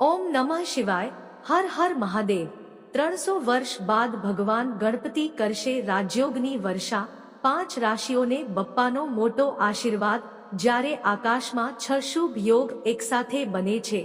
ઓમ નમઃ શિવાય, હર હર મહાદેવ. ત્રણસો વર્ષ બાદ ભગવાન ગણપતિ કરશે રાજયોગની વર્ષા. પાંચ રાશિઓને બપ્પાનો મોટો આશીર્વાદ, જ્યારે આકાશમાં છ શુભ યોગ એકસાથે બને છે.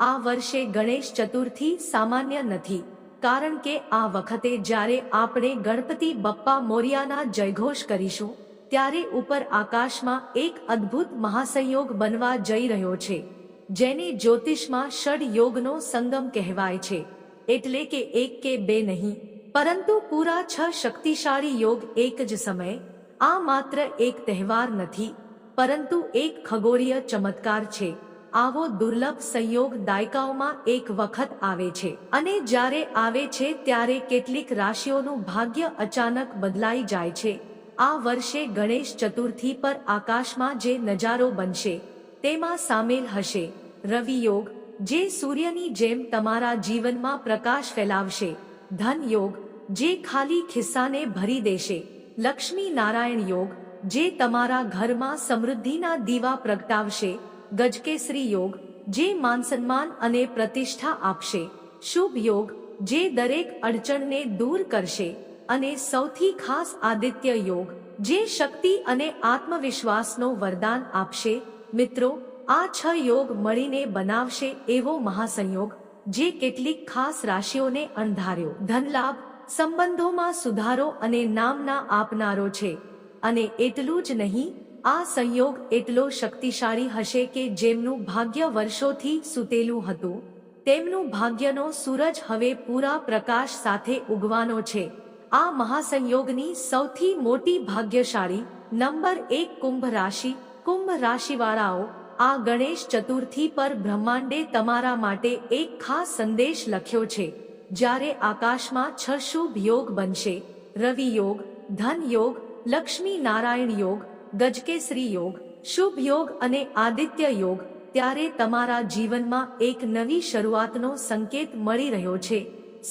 આ વર્ષે ગણેશ ચતુર્થી સામાન્ય નથી, કારણ કે આ વખતે જ્યારે આપણે ગણપતિ બપ્પા મોરિયાના જયઘોષ કરીશું, ત્યારે ઉપર આકાશમાં એક અદ્ભુત મહાસંયોગ બનવા જઈ રહ્યો છે. જેને જ્યોતિષમાં ષડ યોગનો સંગમ કહેવાય છે. એટલે કે એક કે બે નહીં. પરંતુ પૂરા છ શક્તિશાળી યોગ એક જ સમયે. આ માત્ર એક તહેવાર નથી. પરંતુ એક ખગોળીય ચમત્કાર છે. આવો દુર્લભ સંયોગ દાયકાઓમાં એક વખત આવે છે. અને જ્યારે આવે છે ત્યારે કેટલીક રાશિઓનું ભાગ્ય અચાનક બદલાઈ જાય છે. આ વર્ષે ગણેશ ચતુર્થી પર આકાશમાં જે નજારો બનશે તેમાં સામેલ હશે. રવિ યોગ, જે સૂર્યની જેમ તમારા જીવનમાં પ્રકાશ ફેલાવશે. ધન યોગ, જે ખાલી ખિસ્સાને ભરી દેશે. લક્ષ્મી નારાયણ યોગ, જે તમારા ઘરમાં સમૃદ્ધિના દીવા પ્રગટાવશે. ગજકેસરી યોગ, જે માનસન્માન અને પ્રતિષ્ઠા આપશે. શુભ યોગ, જે દરેક અડચણને દૂર કરશે. અને સૌથી ખાસ આદિત્ય યોગ, જે શક્તિ અને આત્મવિશ્વાસનો વરદાન આપશે. મિત્રો, આ છ યોગ મળીને બનાવશે એવો મહાસંયોગ જે કેટલીક ખાસ રાશિઓને અણધાર્યો ધનલાભ, સંબંધોમાં સુધારો અને નામના આપનારો છે. અને એટલું જ નહીં, આ સંયોગ એટલો શક્તિશાળી હશે કે જેમનું ભાગ્ય વર્ષોથી સૂતેલું હતું. તેમનું ભાગ્યનો સૂરજ હવે પૂરા પ્રકાશ સાથે ઉગવાનો છે. આ મહાસંયોગની સૌથી મોટી ભાગ્યશાળી નંબર એક કુંભ રાશિ કુંભ રાશિવાળાઓ આ ગણેશ ચતુર્થી પર બ્રહ્માંડે તમારા માટે એક ખાસ સંદેશ લખ્યો છે, જ્યારે આકાશમાં છ શુભ યોગ બનશે, રવિ યોગ, ધન યોગ, લક્ષ્મી નારાયણ યોગ, ગજકેસરી યોગ, શુભ યોગ અને આદિત્ય યોગ, ત્યારે તમારા જીવનમાં એક નવી શરૂઆતનો સંકેત મળી રહ્યો છે.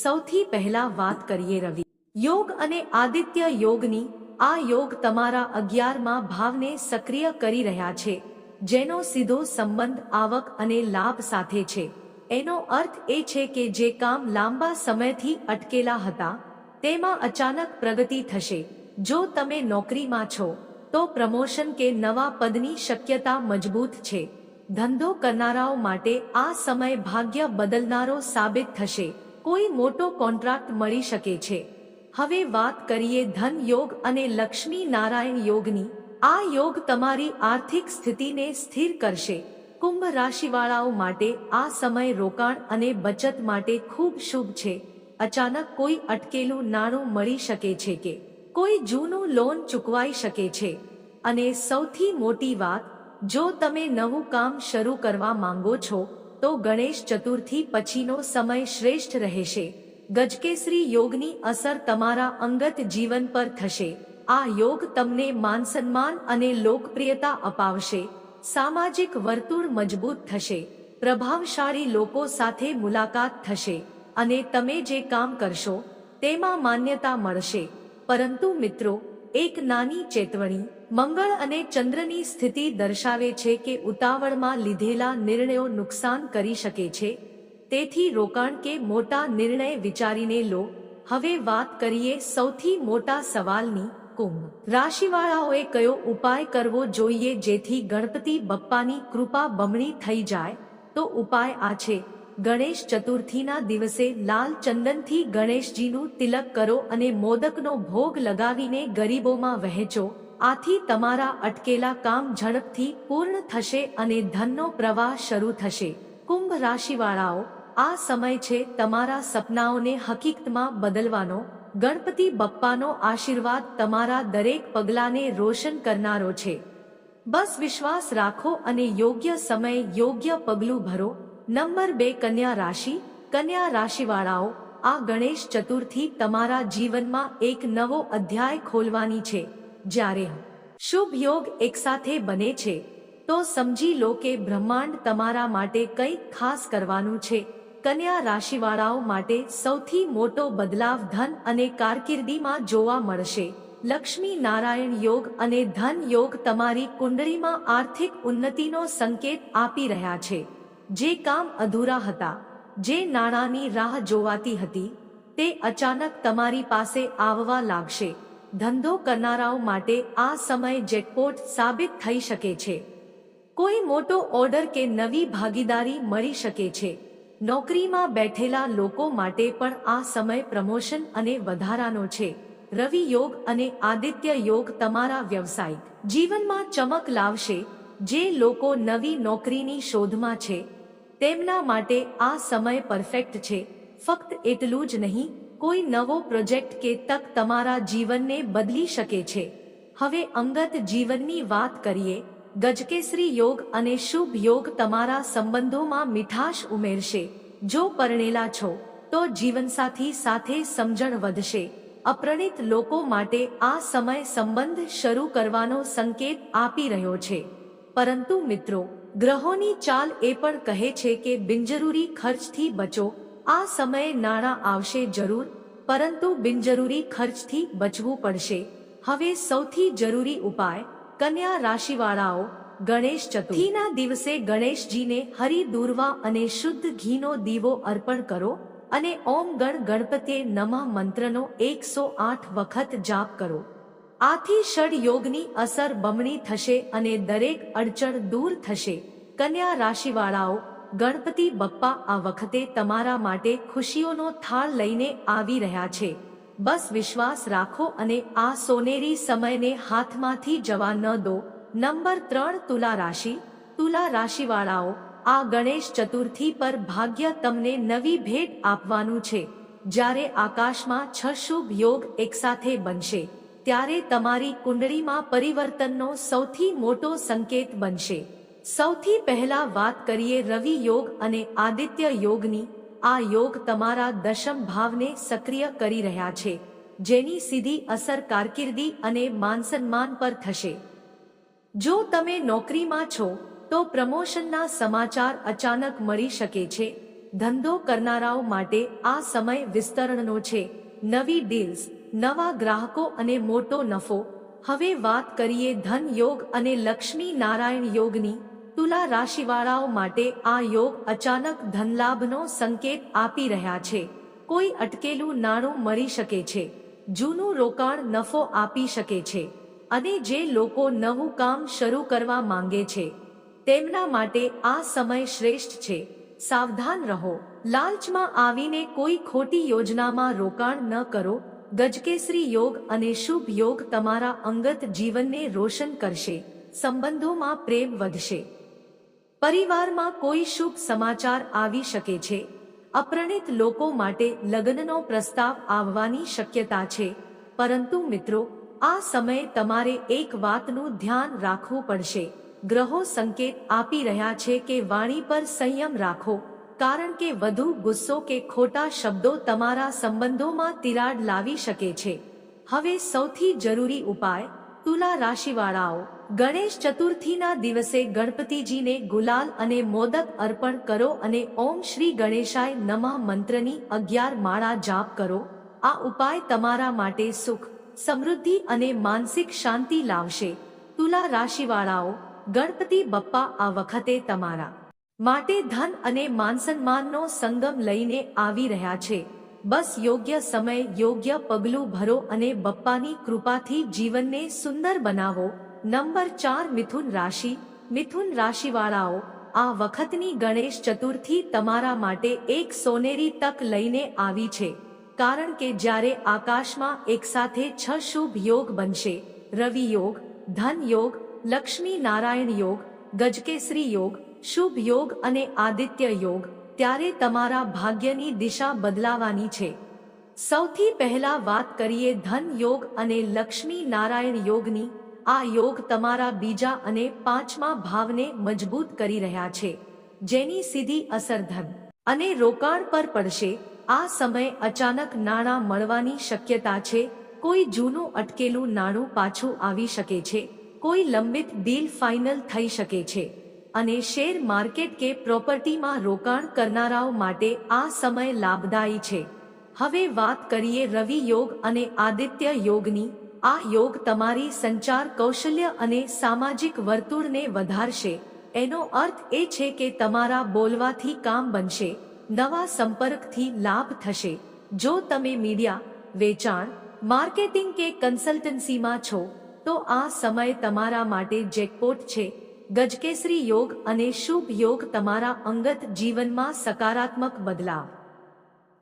સૌથી પહેલા વાત કરીએ રવિ. યોગ અને આદિત્ય યોગની આ યોગ તમારા અગિયારમાં ભાવને સક્રિય કરી રહ્યા છે, જેનો સીધો સંબંધ આવક અને લાભ સાથે છે. એનો અર્થ એ છે કે જે કામ લાંબા સમયથી અટકેલા હતા, તેમાં અચાનક પ્રગતિ થશે. જો તમે નોકરીમાં છો, તો પ્રમોશન કે નવા પદની શક્યતા મજબૂત છે. ધંધો કરનારાઓ માટે આ સમય ભાગ્ય બદલનારો સાબિત થશે. કોઈ મોટો કોન્ટ્રાક્ટ મળી શકે છે. હવે વાત કરીએ ધન યોગ અને લક્ષ્મી નારાયણ યોગની. આ યોગ તમારી આર્થિક સ્થિતિને સ્થિર કરશે. કુંભ રાશિવાળાઓ માટે આ સમય રોકાણ અને બચત માટે ખૂબ શુભ છે. અચાનક કોઈ અટકેલું નાણું મળી શકે છે કે? કોઈ જૂનું લોન ચૂકવાઈ શકે છે. અને સૌથી મોટી વાત, જો તમે નવું કામ શરૂ કરવા માંગો છો, તો ગણેશ ચતુર્થી પછીનો સમય શ્રેષ્ઠ રહેશે. ગજકેસરી યોગની અસર તમારા અંગત જીવન પર થશે. આ યોગ તમને માન સન્માન અને લોકપ્રિયતા અપાવશે. સામાજિક વર્તુળ મજબૂત થશે. પ્રભાવશાળી લોકો સાથે મુલાકાત થશે અને તમે જે કામ કરશો, તેમાં માન્યતા મળશે. પરંતુ મિત્રો, એક નાની ચેતવણી, મંગળ અને ચંદ્રની સ્થિતિ દર્શાવે છે કે ઉતાવળમાં લીધેલા નિર્ણયો નુકસાન કરી શકે છે. તેથી રોકાણ કે મોટા નિર્ણય વિચારીને લો. હવે વાત કરીએ સૌથી મોટા સવાલની, કુંભ. રાશિવાળાઓએ કયો ઉપાય કરવો જોઈએ જેથી ગણપતિ બપ્પાની કૃપા બમણી થઈ જાય? તો ઉપાય આ છે. ગણેશ ચતુર્થીના દિવસે લાલ ચંદનથી ગણેશજીનું તિલક કરો અને મોદકનો ભોગ લગાવીને ગરીબોમાં વહેંચો. આથી તમારા અટકેલા કામ ઝડપથી પૂર્ણ થશે અને ધનનો પ્રવાહ શરૂ થશે. કુંભ રાશિવાળાઓ આ સમય છે તમારા સપનાઓને હકીકતમાં બદલવાનો, ગણપતિ બપ્પાનો આશીર્વાદ તમારા દરેક પગલાને રોશન કરનારો છે. બસ વિશ્વાસ રાખો અને યોગ્ય સમયે યોગ્ય પગલું ભરો. નંબર બે, કન્યા રાશિ. કન્યા રાશિવાળાઓ, આ ગણેશ ચતુર્થી તમારા જીવનમાં એક નવો અધ્યાય ખોલવાની છે. જ્યારે શુભ યોગ એકસાથે બને છે, તો સમજી લો કે બ્રહ્માંડ તમારા માટે કંઈક ખાસ કરવાનું છે. કન્યા રાશિવાળાઓ માટે સૌથી મોટો બદલાવ ધન અને કારકિર્દીમાં જોવા મળશે. લક્ષ્મી નારાયણ યોગ અને ધન યોગ તમારી કુંડળીમાં આર્થિક ઉન્નતિનો સંકેત આપી રહ્યા છે. જે કામ અધૂરા હતા, જે નાણાંની રાહ જોવાતી હતી, તે અચાનક તમારી પાસે આવવા લાગશે. ધંધો કરનારાઓ માટે આ સમય જેકપોટ સાબિત થઈ શકે છે. કોઈ મોટો ઓર્ડર કે નવી ભાગીદારી મળી શકે છે. નોકરીમાં બેઠેલા લોકો માટે પણ આ સમય પ્રમોશન અને વધારાનો છે. રવિ યોગ અને આદિત્ય યોગ તમારા વ્યવસાયિક જીવનમાં ચમક લાવશે. જે લોકો નવી નોકરીની શોધમાં છે, તેમના માટે આ સમય પરફેક્ટ છે. ફક્ત એટલું જ નહીં, કોઈ નવો પ્રોજેક્ટ કે તક તમારા જીવનને બદલી શકે છે. હવે અંગત જીવનની વાત કરીએ ગજકેસરી યોગ અને શુભ યોગ તમારા સંબંધોમાં મીઠાશ ઉમેરશે. જો પરણેલા છો, તો જીવનસાથી સાથે સમજણ વધશે. અપ્રણિત લોકો માટે આ સમય સંબંધ શરૂ કરવાનો સંકેત આપી રહ્યો છે. પરંતુ મિત્રો, ગ્રહોની ચાલ એ પણ કહે છે કે બિનજરૂરી ખર્ચથી બચો. આ સમયે નાણાં આવશે જરૂર, પરંતુ બિનજરૂરી ખર્ચથી બચવું પડશે. હવે સૌથી જરૂરી ઉપાય કન્યા રાશિવાળાઓ, ગણેશ ચતુર્થીના દિવસે ગણેશજીને હરી દૂરવા અને શુદ્ધ ઘીનો દીવો અર્પણ કરો અને ઓમ ગણ ગણપતે નમઃ મંત્રનો એકસો આઠ વખત જાપ કરો. આથી ષડ યોગની અસર બમણી થશે અને દરેક અડચણ દૂર થશે. કન્યા રાશિવાળાઓ, ગણપતિ બપ્પા આ વખતે તમારા માટે ખુશીઓનો થાળ લઈને આવી રહ્યા છે. બસ વિશ્વાસ રાખો અને આ સોનેરી સમયને હાથમાંથી જવા ન દો. નંબર ત્રણ, તુલા રાશિ. તુલા રાશિવાળાઓ, આ ગણેશ ચતુર્થી પર ભાગ્ય તમને નવી ભેટ આપવાનું છે. જ્યારે આકાશમાં છ શુભ યોગ એકસાથે બનશે, ત્યારે તમારી કુંડળીમાં પરિવર્તનનો સૌથી મોટો સંકેત બનશે. સૌથી પહેલા વાત કરીએ રવિ યોગ અને આદિત્ય યોગની. આ યોગ તમારા દશમ ભાવને સક્રિય કરી રહ્યા છે, જેની સીધી અસર કારકિર્દી અને માનસન્માન પર થશે. જો તમે નોકરીમાં છો, તો પ્રમોશનના સમાચાર અચાનક મળી શકે છે. ધંધો કરનારાઓ માટે આ સમય વિસ્તરણનો છે. નવી ડીલ્સ, નવા ગ્રાહકો અને મોટો નફો. હવે વાત કરીએ ધન યોગ અને લક્ષ્મી નારાયણ યોગની. તુલા રાશિવાળાઓ માટે આ યોગ અચાનક ધનલાભનો સંકેત આપી રહ્યા છે. કોઈ અટકેલું નાણું મળી શકે છે. જૂનું રોકાણ નફો આપી શકે છે. અને જે લોકો નવું કામ શરૂ કરવા માંગે છે, તેમના માટે આ સમય શ્રેષ્ઠ છે. સાવધાન રહો. લાલચમાં આવીને કોઈ ખોટી યોજનામાં રોકાણ ન કરો. ગજકેસરી યોગ અને શુભ યોગ તમારા અંગત જીવનને રોશન કરશે. સંબંધોમાં પ્રેમ વધશે. પરિવારમાં કોઈ શુભ સમાચાર આવી શકે છે. અપ્રણિત લોકો માટે લગ્નનો પ્રસ્તાવ આવવાની શક્યતા છે. પરંતુ મિત્રો, આ સમયે તમારે એક વાતનું ધ્યાન રાખવું પડશે. ગ્રહો સંકેત આપી રહ્યા છે કે વાણી પર સંયમ રાખો. કારણ કે વધુ ગુસ્સો કે ખોટા શબ્દો તમારા સંબંધોમાં તિરાડ લાવી શકે છે. હવે સૌથી જરૂરી ઉપાય તુલા રાશિવાળાઓ. ગણેશ ચતુર્થીના દિવસે ગણપતિજીને ગુલાલ અને મોદક અર્પણ કરો અને ઓમ શ્રી ગણેશાય નમઃ મંત્રની અગિયાર માળા જાપ કરો. આ ઉપાય તમારા માટે સુખ, સમૃદ્ધિ અને માનસિક શાંતિ લાવશે. તુલા રાશિવાળાઓ, ગણપતિ બપ્પા આ વખતે તમારા માટે ધન અને માનસન્માનનો સંગમ લઈને આવી રહ્યા છે. બસ યોગ્ય સમય, યોગ્ય પગલું ભરો અને બપ્પાની કૃપાથી જીવનને સુંદર બનાવો. નંબર ચાર મિથુન રાશિ. મિથુન રાશિવાળાઓ, આ વખતની ગણેશ ચતુર્થી તમારા માટે એક સોનેરી તક લઈને આવી છે. કારણ કે જ્યારે આકાશમાં એકસાથે છ શુભ યોગ બનશે. રવિ યોગ, ધન યોગ, લક્ષ્મી નારાયણ યોગ, ગજકેસરી યોગ, શુભ યોગ અને આદિત્ય યોગ, ત્યારે તમારા ભાગ્યની દિશા બદલાવાની છે. સૌથી પહેલા વાત કરીએ ધન યોગ અને લક્ષ્મી નારાયણ યોગની. આ યોગ તમારા બીજા અને પાંચમા ભાવને મજબૂત કરી રહ્યા છે. જેની સીધી અસર ધન અને રોકાણ પર પડશે. આ સમય અચાનક નાણાં મળવાની શક્યતા છે. કોઈ જૂનું અટકેલું નાણું પાછું આવી શકે છે. કોઈ લંબિત ડીલ ફાઇનલ થઈ શકે છે. અને શેર માર્કેટ કે પ્રોપર્ટીમાં રોકાણ કરનારાઓ માટે આ સમય લાભદાયી છે. હવે વાત કરીએ રવિ યોગ અને આદિત્ય યોગની. આ યોગ તમારી સંચાર કૌશલ્ય અને સામાજિક વર્તુળને વધારશે. એનો અર્થ એ છે કે તમારા બોલવાથી કામ બનશે, નવા સંપર્કથી લાભ થશે. જો તમે મીડિયા, વેચાણ, માર્કેટિંગ કે કન્સલ્ટન્સીમાં છો, તો આ સમય તમારા માટે જેકપોટ છે. ગજકેસરી યોગ અને શુભ યોગ તમારા અંગત જીવનમાં સકારાત્મક બદલાવ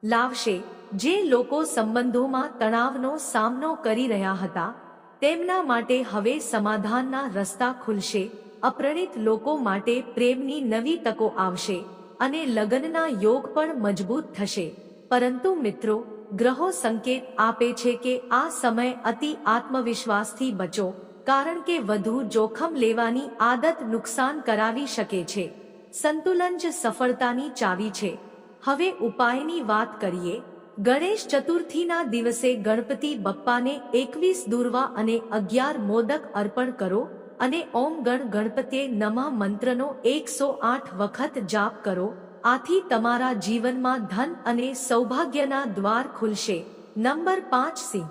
લાવશે. જે લોકો સંબંધોમાં તણાવનો સામનો કરી રહ્યા હતા, તેમના માટે હવે સમાધાનના રસ્તા ખુલશે, અપ્રણિત લોકો માટે પ્રેમની નવી તકો આવશે, અને લગ્નના યોગ પણ મજબૂત થશે. પરંતુ મિત્રો, ગ્રહો સંકેત આપે છે કે આ સમય અતિ આત્મવિશ્વાસથી બચો, કારણ કે વધુ જોખમ લેવાની આદત નુકસાન કરાવી શકે છે. સંતુલન જ સફળતાની ચાવી છે. હવે ઉપાયની વાત કરીએ ગણેશ ચતુર્થીના દિવસે ગણપતિ બપ્પાને એકવીસ દુર્વા અને અગિયાર મોદક અર્પણ કરો અને ઓમ ગણ ગણપતે નમઃ મંત્રનો એકસો આઠ વખત જાપ કરો. આથી તમારા જીવનમાં ધન અને સૌભાગ્યના દ્વાર ખુલશે. નંબર પાંચ સિંહ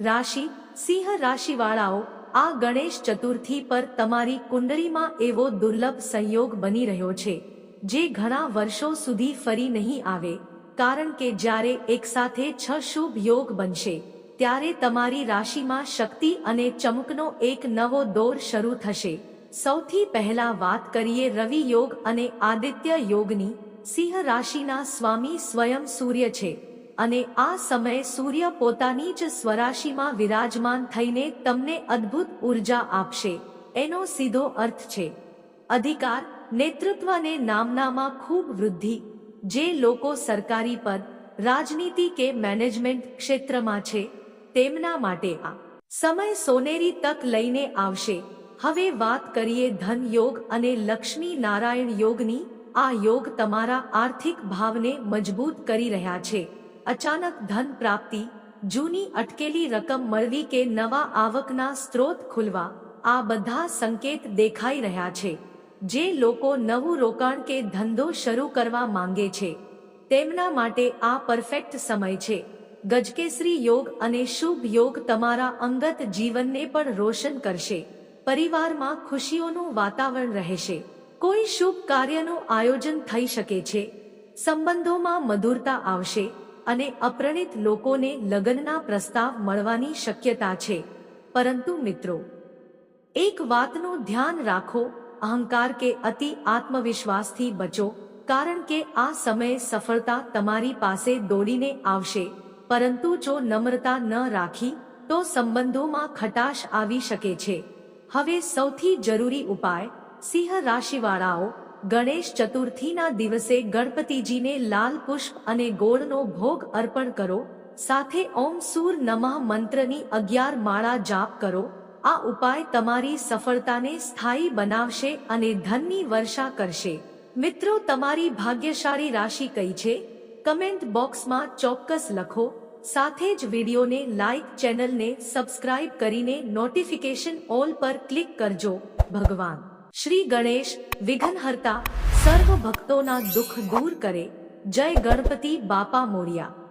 રાશિ. સિંહ રાશિવાળાઓ, આ ગણેશ ચતુર્થી પર તમારી કુંડળીમાં એવો દુર્લભ સંયોગ બની રહ્યો છે, જે ઘણા વર્ષો સુધી ફરી નહીં આવે. કારણ કે જ્યારે એકસાથે છ શુભ યોગ બનશે, ત્યારે તમારી રાશિમાં શક્તિ અને ચમકનો એક નવો દોર શરૂ થશે. સૌથી પહેલા વાત કરીએ રવિ યોગ અને આદિત્ય યોગની. સિંહ રાશિના સ્વામી સ્વયં સૂર્ય છે અને આ સમયે સૂર્ય પોતાની જ સ્વરાશિમાં વિરાજમાન થઈને તમને અદ્ભુત ઊર્જા આપશે. એનો સીધો અર્થ છે. અધિકાર નેતૃત્વને નામનામાં ખૂબ વૃદ્ધિ. જે લોકો સરકારી પદ, રાજનીતિ કે મેનેજમેન્ટ ક્ષેત્રમાં છે, તેમના માટે આ સમય સોનેરી તક લઈને આવશે. હવે વાત કરીએ ધન યોગ અને લક્ષ્મી નારાયણ યોગની. આ યોગ તમારા આર્થિક ભાવને મજબૂત કરી રહ્યા છે. અચાનક ધન પ્રાપ્તિ, જૂની અટકેલી રકમ મળવી કે નવા આવકના સ્ત્રોત ખુલવા, આ બધા સંકેત દેખાઈ રહ્યા છે. જે લોકો નવું રોકાણ કે ધંધો શરૂ કરવા માંગે છે, તેમના માટે આ પરફેક્ટ સમય છે. ગજકેસરી યોગ અને શુભ યોગ તમારા અંગત જીવનને પણ રોશન કરશે. પરિવારમાં ખુશીઓનું વાતાવરણ રહેશે. કોઈ શુભ કાર્યનું આયોજન થઈ શકે છે. સંબંધોમાં મધુરતા આવશે અને અપ્રણિત લોકોને લગ્નના પ્રસ્તાવ મળવાની શક્યતા છે. પરંતુ મિત્રો, એક વાતનું ધ્યાન રાખો અહંકાર કે અતિ આત્મવિશ્વાસથી બચો, કારણ કે આ સમયે સફળતા તમારી પાસે દોડીને આવશે. પરંતુ જો નમ્રતા ન રાખી, તો સંબંધોમાં ખટાશ આવી શકે છે. હવે સૌથી જરૂરી ઉપાય, સિંહ રાશિવાળાઓ, ગણેશ ચતુર્થીના દિવસે ગણપતિજીને લાલ પુષ્પ અને ગોળનો ભોગ અર્પણ કરો, સાથે ઓમ સૂર નમઃ મંત્રની અગિયાર માળા જાપ કરો આ ઉપાય તમારી સફળતાને સ્થાયી બનાવશે અને ધનની વર્ષા કરશે. મિત્રો, તમારી ભાગ્યશાળી રાશિ કઈ છે? કમેન્ટ બોક્સમાં ચોક્કસ લખો. સાથે જ વિડીયોને લાઈક, ચેનલને સબસ્ક્રાઇબ કરીને નોટિફિકેશન ઓલ પર ક્લિક કરજો. ભગવાન શ્રી ગણેશ, વિઘ્નહર્તા સર્વ ભક્તોના દુઃખ દૂર કરે. જય ગણપતિ બાપા મોરિયા.